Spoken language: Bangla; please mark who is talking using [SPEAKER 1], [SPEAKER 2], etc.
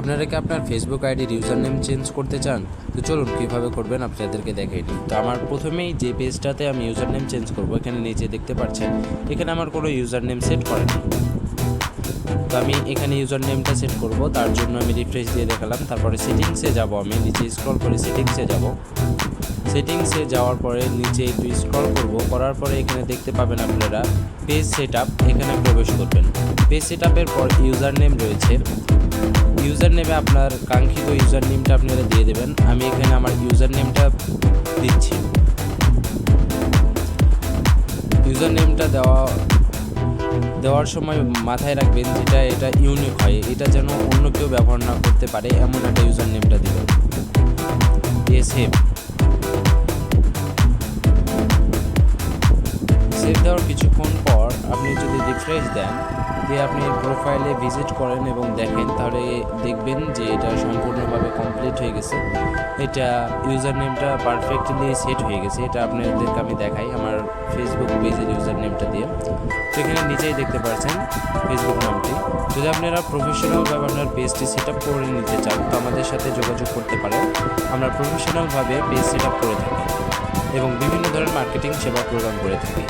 [SPEAKER 1] আপনারা কি আপনার ফেসবুক আইডির ইউজার নেম চেঞ্জ করতে চান? তো চলুন, কীভাবে করবেন আপনাদেরকে দেখাই দিই। তো আমার প্রথমেই যে পেজটাতে আমি ইউজার নেম চেঞ্জ করব, এখানে নিচে দেখতে পাচ্ছেন, এখানে আমার কোনো ইউজার নেম সেট করা নেই তো আমি এখানে ইউজার নেমটা সেট করব, তার জন্য আমি রিফ্রেশ দিয়ে দেখালাম, তারপরে সেটিংসে যাব আমি, নিচে স্ক্রল করে সেটিংসে যাব। সেটিংসে যাওয়ার পরে নিচে একটু স্ক্রল করব, করার পরে এখানে দেখতে পাবেন আপনারা পেজ সেট আপ এখানে প্রবেশ করবেন। পেজ সেট পর ইউজার নেম রয়েছে। ইউজার নেমে আপনার কাঙ্ক্ষিত ইউজার নেমটা আপনারা দিয়ে দেবেন। আমি এখানে আমার ইউজার নেমটা দিচ্ছি। ইউজার নেমটা দেওয়া, দেওয়ার সময় মাথায় রাখবেন যেটা এটা ইউনিক হয়। এটা যেন অন্য কেউ ব্যবহার না করতে পারে, এমন একটা ইউজার নেমটা দেবেন। দিয়ে সেভ সেভ দেওয়ার কিছুক্ষণ পর আপনি যদি রিফ্রেশ দেন দিয়ে আপনি প্রোফাইলে ভিজিট করেন এবং দেখেন, তাহলে দেখবেন যে এটা সম্পূর্ণভাবে কমপ্লিট হয়ে গেছে। এটা ইউজার নেমটা পারফেক্টলি সেট হয়ে গেছে। এটা আপনাদেরকে আমি দেখাই আমার ফেসবুক পেজের ইউজার নেমটা দিয়ে। তো এখানে নিচেই দেখতে পাচ্ছেন ফেসবুক নামটি। যদি আপনারা প্রফেশনালভাবে আপনার পেজটি সেট আপ করে নিতে চান, তো আমাদের সাথে যোগাযোগ করতে পারেন। আমরা প্রফেশনালভাবে পেজ সেট আপ করে থাকি এবং বিভিন্ন ধরনের মার্কেটিং সেবা প্রদান করে থাকি।